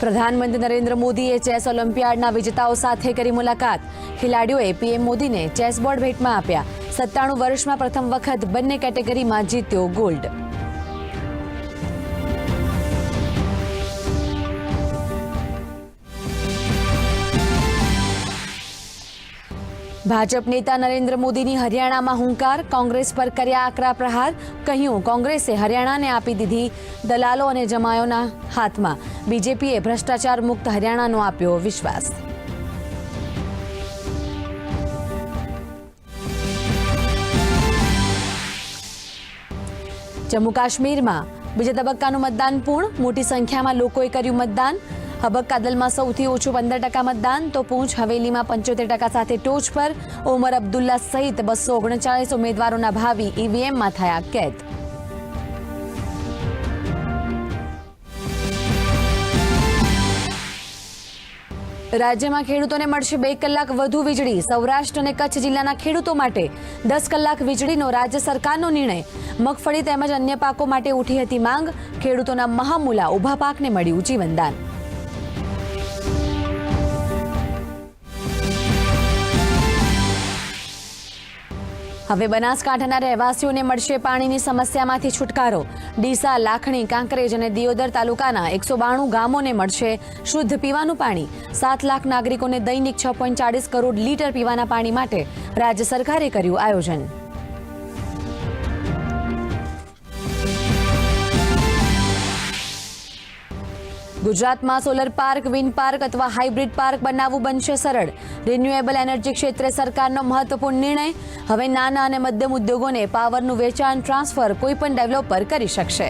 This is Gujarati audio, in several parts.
પ્રધાનમંત્રી નરેન્દ્ર મોદીએ ચેસ ઓલિમ્પિયાડના વિજેતાઓ સાથે કરી મુલાકાત. ખેલાડીઓએ પીએમ મોદીને ચેસ બોર્ડ ભેટમાં આપ્યા. સત્તાણું વર્ષમાં પ્રથમ વખત બંને કેટેગરીમાં જીત્યો ગોલ્ડ. ભાજપ નેતા નરેન્દ્ર મોદીની હરિયાણામાં હુંકાર, કોંગ્રેસ પર કર્યા આકરા પ્રહાર, કહ્યું, કોંગ્રેસે હરિયાણાને આપી દીધી દલાલો અને જમાયોના હાથમાં. બીજેપીએ ભ્રષ્ટાચાર મુક્ત હરિયાણાનો આપ્યો વિશ્વાસ. જમ્મુ કાશ્મીરમાં બીજા તબક્કાનું મતદાન પૂર્ણ. મોટી સંખ્યામાં લોકોએ કર્યું મતદાન. હબક્કાદલમાં સૌથી ઓછું પંદર ટકા મતદાન, તો પૂંછ હવેલીમાં પંચોતેર ટકા સાથે ટોચ પર. ઓમર અબ્દુલ્લા સહિત બસો ઓગણચાળીસ ઉમેદવારોના ભાવિ ઈવીએમમાં થયા કેદ. રાજ્યમાં ખેડૂતોને મળશે બે કલાક વધુ વીજળી. સૌરાષ્ટ્ર અને કચ્છ જિલ્લાના ખેડૂતો માટે દસ કલાક વીજળીનો રાજ્ય સરકારનો નિર્ણય. મગફળી તેમજ અન્ય પાકો માટે ઉઠી હતી માંગ. ખેડૂતોના મહામૂલા ઊભા પાકને મળ્યું જીવનદાન. હવે બનાસકાંઠાના રહેવાસીઓને મળશે પાણીની સમસ્યામાંથી છુટકારો. ડીસા, લાખણી, કાંકરેજ અને દિયોદર તાલુકાના એકસો બાણું ગામોને મળશે શુદ્ધ પીવાનું પાણી. સાત લાખ નાગરિકોને દૈનિક છ પોઈન્ટ ચાળીસ કરોડ લીટર પીવાના પાણી માટે રાજ્ય સરકારે કર્યું આયોજન. ગુજરાતમાં સોલર પાર્ક, વિન્ડ પાર્ક અથવા હાઇબ્રિડ પાર્ક બનાવવું બનશે સરળ. રિન્યુએબલ એનર્જી ક્ષેત્રે સરકારનો મહત્વપૂર્ણ નિર્ણય. હવે નાના અને મધ્યમ ઉદ્યોગોને પાવરનું વેચાણ, ટ્રાન્સફર કોઈપણ ડેવલપર કરી શકશે.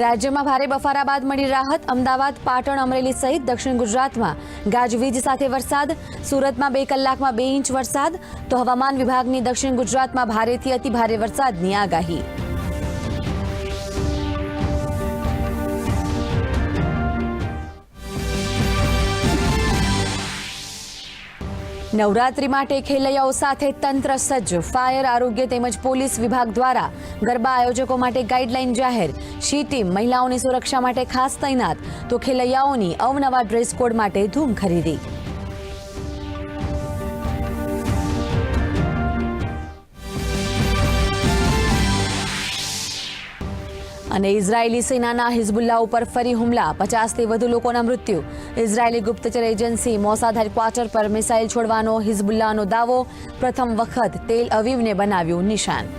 રાજ્યમાં ભારે બફારા બાદ મળી રાહત. અમદાવાદ, પાટણ, અમરેલી સહિત દક્ષિણ ગુજરાતમાં ગાજવીજ સાથે વરસાદ. સુરતમાં બે કલાકમાં બે ઇંચ વરસાદ. તો હવામાન વિભાગની દક્ષિણ ગુજરાતમાં ભારેથી અતિ ભારે વરસાદની આગાહી. નવરાત્રી માટે ખેલૈયાઓ સાથે તંત્ર સજ્જ. ફાયર આરોગ્ય તેમજ પોલીસ વિભાગ દ્વારા ગરબા આયોજકો માટે ગાઈડલાઈન જાહેર. શી ટીમ મહિલાઓની સુરક્ષા માટે ખાસ તૈનાત. તો ખેલૈયાઓની અવનવા ડ્રેસ કોડ માટે ધૂમ ખરીદી. અને ઇઝરાયેલી સેનાના હિઝબુલ્લા ઉપર ફરી હુમલા. પચાસથી વધુ લોકોના મૃત્યુ. ઇઝરાયેલી ગુપ્તચર એજન્સી મોસાદ હેડક્વાર્ટર પર મિસાઇલ છોડવાનો હિઝબુલ્લાનો દાવો પ્રથમ વખત તેલ અવીવને બનાવ્યું નિશાન.